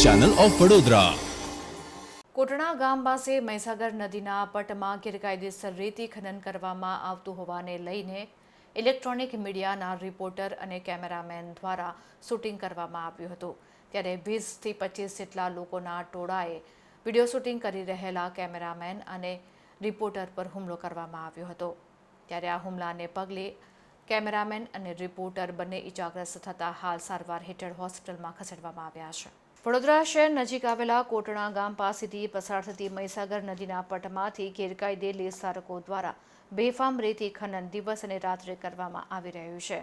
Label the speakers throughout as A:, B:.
A: Channel of Vadodara.
B: Kotna ગામ પાસે મહીસાગર નદીના પટમાં ગેરકાયદેસર રેતી ખનન કરવામાં આવતું હોવાને લઈને ઇલેક્ટ્રોનિક મીડિયાના રિપોર્ટર અને કેમેરામેન દ્વારા શૂટિંગ કરવામાં આવ્યું હતું. ત્યારે વીસથી પચીસ જેટલા લોકોના ટોળાએ વીડિયો શૂટિંગ કરી રહેલા કેમેરામેન અને રિપોર્ટર પર હુમલો કરવામાં આવ્યો હતો. ત્યારે આ હુમલાને પગલે કેમેરામેન અને રિપોર્ટર બંને ઇજાગ્રસ્ત થતા હાલ સારવાર હેઠળ હોસ્પિટલમાં ખસેડવામાં આવ્યા છે. વડોદરા શહેર નજીક આવેલા કોટણા ગામ પાસેથી પસાર થતી મહીસાગર નદીના પટમાંથી ગેરકાયદે લેસધારકો દ્વારા બેફામ રેતી ખનન દિવસ અને રાત્રે કરવામાં આવી રહ્યું છે.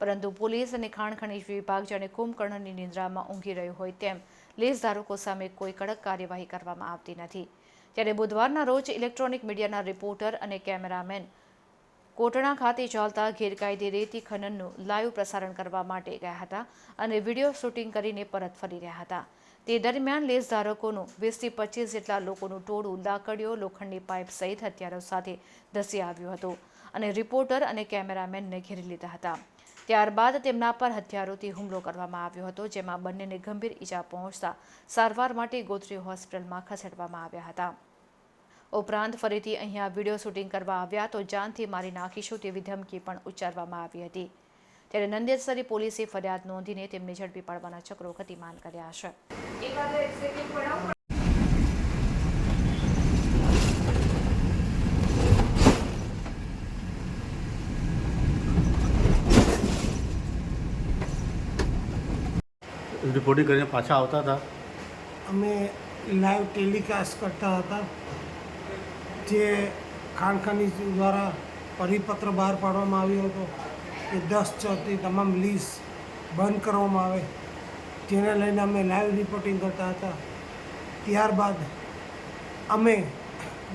B: પરંતુ પોલીસ અને ખાણ ખનીજ વિભાગ જાણે કુંભકર્ણની નિંદ્રામાં ઊંઘી રહ્યું હોય તેમ લેસધારકો સામે કોઈ કડક કાર્યવાહી કરવામાં આવતી નથી. ત્યારે બુધવારના રોજ ઇલેક્ટ્રોનિક મીડિયાના રિપોર્ટર અને કેમેરામેન કોટણા ખાતે ચાલતા ગેરકાયદે રેતી ખનનનું લાઈવ પ્રસારણ કરવા માટે ગયા હતા અને વીડિયો શૂટિંગ કરીને પરત ફરી રહ્યા હતા. તે દરમિયાન લેસ ધારકોનું વીસથી પચીસ જેટલા લોકોનું ટોળું, લાકડીઓ, લોખંડની પાઇપ સહિત હથિયારો સાથે ધસી આવ્યું હતું અને રિપોર્ટર અને કેમેરામેનને ઘેરી લીધા હતા. ત્યારબાદ તેમના પર હથિયારોથી હુમલો કરવામાં આવ્યો હતો, જેમાં બંનેને ગંભીર ઈજા પહોંચતા સારવાર માટે ગોત્રી હોસ્પિટલમાં ખસેડવામાં આવ્યા હતા. ઉપરાંત ફરીથી અહીંયા વીડિયો શૂટિંગ કરવા આવ્યા તો જાનથી મારી નાખીશું તેવી ધમકી પણ ઉચ્ચારવામાં આવી હતી. ત્યારે નંદેસરી પોલીસે ફરિયાદ નોંધીને તેમને ઝડપી પાડવાના ચક્રો ગતિમાન કર્યા છે.
C: રિપોર્ટિંગ કરીને પાછા આવતા હતા?
D: અમે લાઈવ ટેલિકાસ્ટ કરતા હતા. જે ખાનખાની દ્વારા પરિપત્ર બહાર પાડવામાં આવ્યો હતો, એ દસ ચોથી તમામ લીઝ બંધ કરવામાં આવે. જેને લઈને અમે લાઈવ રિપોર્ટિંગ કરતા હતા. ત્યારબાદ અમે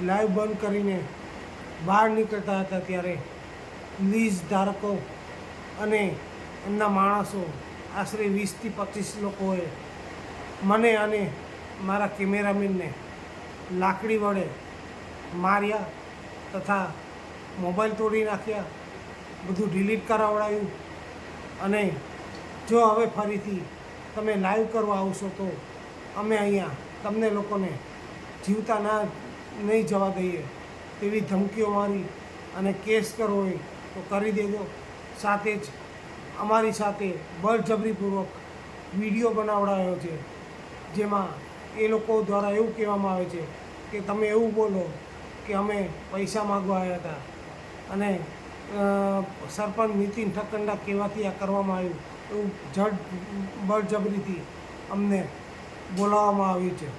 D: લાઈવ બંધ કરીને બહાર નીકળતા હતા ત્યારે લીઝ ધારકો અને એમના માણસો, આશરે વીસથી પચીસ લોકોએ મને અને મારા કેમેરામેનને લાકડી વડે માર્યા તથા મોબાઈલ તોડી નાખ્યા, બધું ડિલીટ કરાવડાવ્યું અને જો હવે ફરીથી તમે લાઈવ કરવા આવશો તો અમે અહીંયા તમને લોકોને જીવતા ના, નહીં જવા દઈએ તેવી ધમકીઓ મારી અને કેસ કરવો હોય તો કરી દેજો. સાથે જ અમારી સાથે બળજબરીપૂર્વક વીડિયો બનાવડાયો છે, જેમાં એ લોકો દ્વારા એવું કહેવામાં આવે છે કે તમે એવું બોલો કે અમે પૈસા માગવા આવ્યા હતા. અને સરપંચ નીતિન ઠક્કંડા કહેવાથી આ કરવામાં આવ્યું. એવું જડ, બળજબરીથી અમને બોલાવવામાં આવ્યું છે.